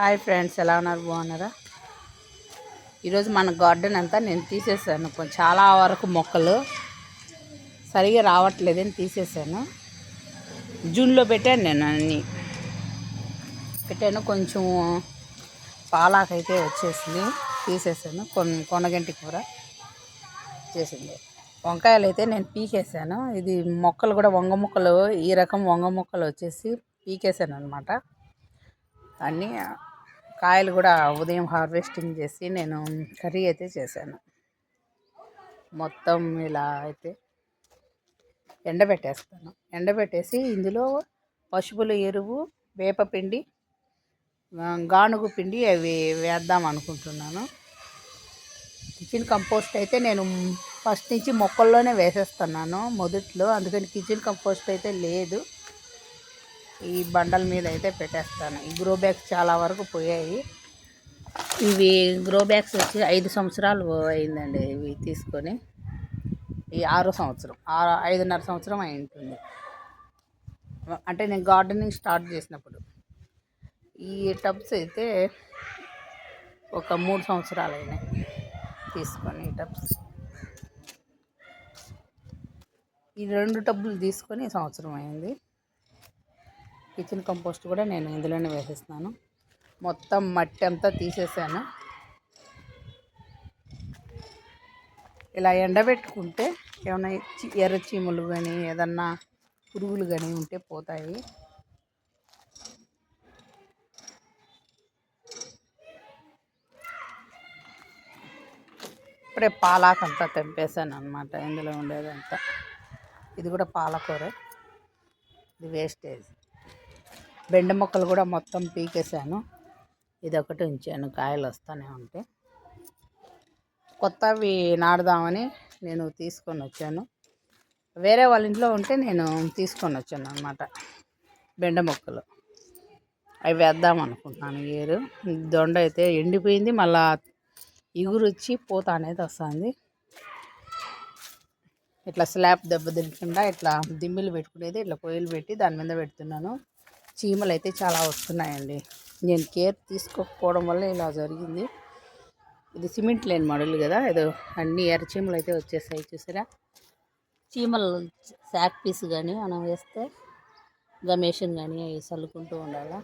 Hi friends ఎలా ఉన్నారు? బాగున్నారా? ఈరోజు మన గార్డెన్ అంతా నేను తీసేసాను. కొంచెం చాలా వరకు మొక్కలు సరిగా రావట్లేదని తీసేసాను. జూన్లో పెట్టాను నేను అన్నీ. పెట్టాను కొంచెం పాలాకైతే వచ్చేసింది. తీసేసాను. కొన్ని కొనగంటి కూర చేసింది. వంకాయలు అయితే నేను పీకేసాను. ఇది మొక్కలు కూడా వంగ మొక్కలు ఈ రకం వంగ మొక్కలు వచ్చేసి పీకేసాను అనమాట అన్నీ కాయలు కూడా ఉదయం హార్వెస్టింగ్ చేసి నేను కర్రీ అయితే చేశాను. మొత్తం ఇలా అయితే ఎండబెట్టేస్తాను. ఎండబెట్టేసి ఇందులో పశువుల ఎరువు వేపపిండి గానుగు పిండి అవి వేద్దాం అనుకుంటున్నాను. కిచెన్ కంపోస్ట్ అయితే నేను ఫస్ట్ నుంచి మొక్కల్లోనే వేసేస్తున్నాను మొదట్లో అందుకని కిచెన్ కంపోస్ట్ అయితే లేదు. ఈ బండల మీద అయితే పెట్టేస్తాను. ఈ గ్రో బ్యాగ్స్ చాలా వరకు పోయాయి. ఇవి గ్రో బ్యాగ్స్ వచ్చి ఐదు సంవత్సరాలు అయిందండి ఇవి తీసుకొని. ఈ ఆరో సంవత్సరం ఆరు ఐదున్నర సంవత్సరం అయి ఉంటుంది. అంటే నేను గార్డెనింగ్ స్టార్ట్ చేసినప్పుడు. ఈ టబ్స్ అయితే ఒక మూడు సంవత్సరాలు అయినాయి తీసుకొని ఈ టబ్స్ ఈ రెండు టబ్బులు తీసుకొని సంవత్సరం అయింది. కిచెన్ కంపోస్ట్ కూడా నేను ఇందులోనే వేసేస్తున్నాను. మొత్తం మట్టి అంతా తీసేసాను. ఇలా ఎండబెట్టుకుంటే ఏమైనా చి- ఎర్ర చీమలు కానీ ఏదన్నా పురుగులు కానీ ఉంటే పోతాయి. ఇప్పుడే పాలాకంతా తెంపేశాను అనమాట ఇందులో ఉండేదంతా. ఇది కూడా పాలకూర. ఇది వేస్టేజ్ బెండ మొక్కలు కూడా మొత్తం పీకేశాను. ఇది ఒకటి ఉంచాను కాయలు వస్తూనే ఉంటే కొత్తవి నాడదామని నేను తీసుకొని వచ్చాను. వేరే వాళ్ళ ఇంట్లో ఉంటే నేను తీసుకొని వచ్చాను అనమాట బెండ మొక్కలు. అవి వేద్దాం అనుకుంటున్నాను. ఏరు దొండ అయితే ఎండిపోయింది మళ్ళా ఇగురు వచ్చి పూత అనేది వస్తుంది. ఇట్లా స్లాబ్ దెబ్బ తినకుండా ఇట్లా దిమ్మిలు పెట్టుకునేది ఇట్లా కోయిలు పెట్టి దాని మీద పెడుతున్నాను. చీమలు అయితే చాలా వస్తున్నాయండి. నేను కేర్ తీసుకోకపోవడం వల్ల ఇలా జరిగింది. ఇది సిమెంట్ లేని మడులు కదా ఏదో అన్ని ఎర్ర చీమలు అయితే వచ్చేసాయి చూసారా? చీమలు శాక్ పీస్ కానీ మనం వేస్తే గమేషన్ కానీ అవి చల్లుకుంటూ ఉండాలా?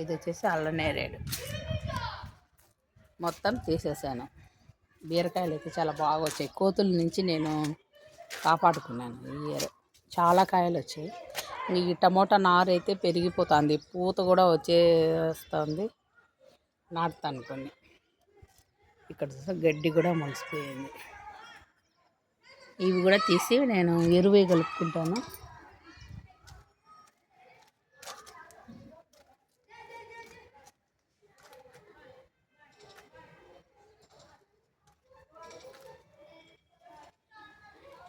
ఇది వచ్చేసి అల్ల నేరేడు మొత్తం తీసేసాను. బీరకాయలు అయితే చాలా బాగా వచ్చాయి. కోతుల నుంచి నేను కాపాడుకున్నాను ఈ ఇయర్. చాలా కాయలు వచ్చాయి ఈ టమోటా నారు అయితే పెరిగిపోతుంది. పూత కూడా వచ్చేస్తుంది. నాటుతాను కొన్ని. ఇక్కడ గడ్డి కూడా మొలిసిపోయింది. ఇవి కూడా తీసి నేను ఎరువే కలుపుకుంటాను.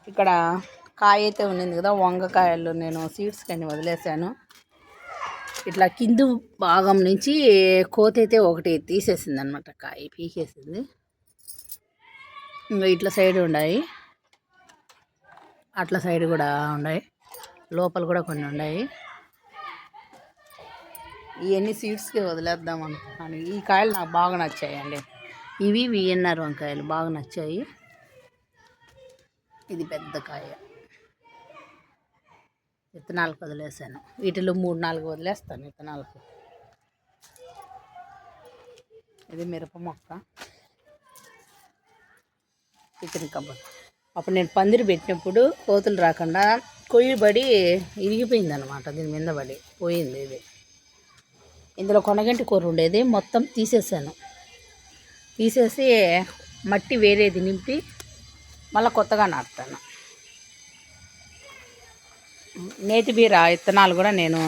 ఇక్కడ కాయ అయితే ఉన్నింది కదా వంగకాయలు నేను సీడ్స్ కానీ వదిలేసాను ఇట్లా కింది భాగం నుంచి కోత అయితే ఒకటి తీసేసింది అనమాట కాయ పీకేసింది. ఇంకా ఇట్లా సైడ్ ఉన్నాయి అట్లా సైడ్ కూడా ఉన్నాయి లోపల కూడా కొన్ని ఉన్నాయి ఇవన్నీ సీడ్స్కి వదిలేద్దాం అనుకున్నాను. ఈ కాయలు నాకు బాగా నచ్చాయండి. ఇవి విఎన్ఆర్ వంకాయలు బాగా నచ్చాయి. ఇది పెద్ద కాయ. విత్తనాలకు వదిలేసాను. వీటిలో మూడు నాలుగు వదిలేస్తాను విత్తనాలకు ఇది మిరప మొక్క. చికెన్ కబాబ్ అప్పుడు నేను పందిరి పెట్టినప్పుడు కోతులు రాకుండా కొయ్యబడి ఇరిగిపోయింది అనమాట దీని మీద పడి పోయింది ఇది. ఇందులో కొనగంటి కూర ఉండేది మొత్తం తీసేసాను. తీసేసి మట్టి వేరేది నింపి మళ్ళీ కొత్తగా నాటుతాను. నేతి బీర విత్తనాలు కూడా నేను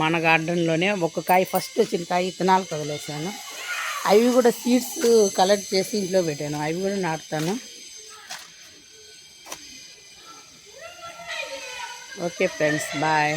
మన గార్డెన్లోనే ఒక కాయ ఫస్ట్ వచ్చిన కాయ విత్తనాలు కదిలేసాను. అవి కూడా సీడ్స్ కలెక్ట్ చేసి ఇంట్లో పెట్టాను. అవి కూడా నాటుతాను. Okay friends bye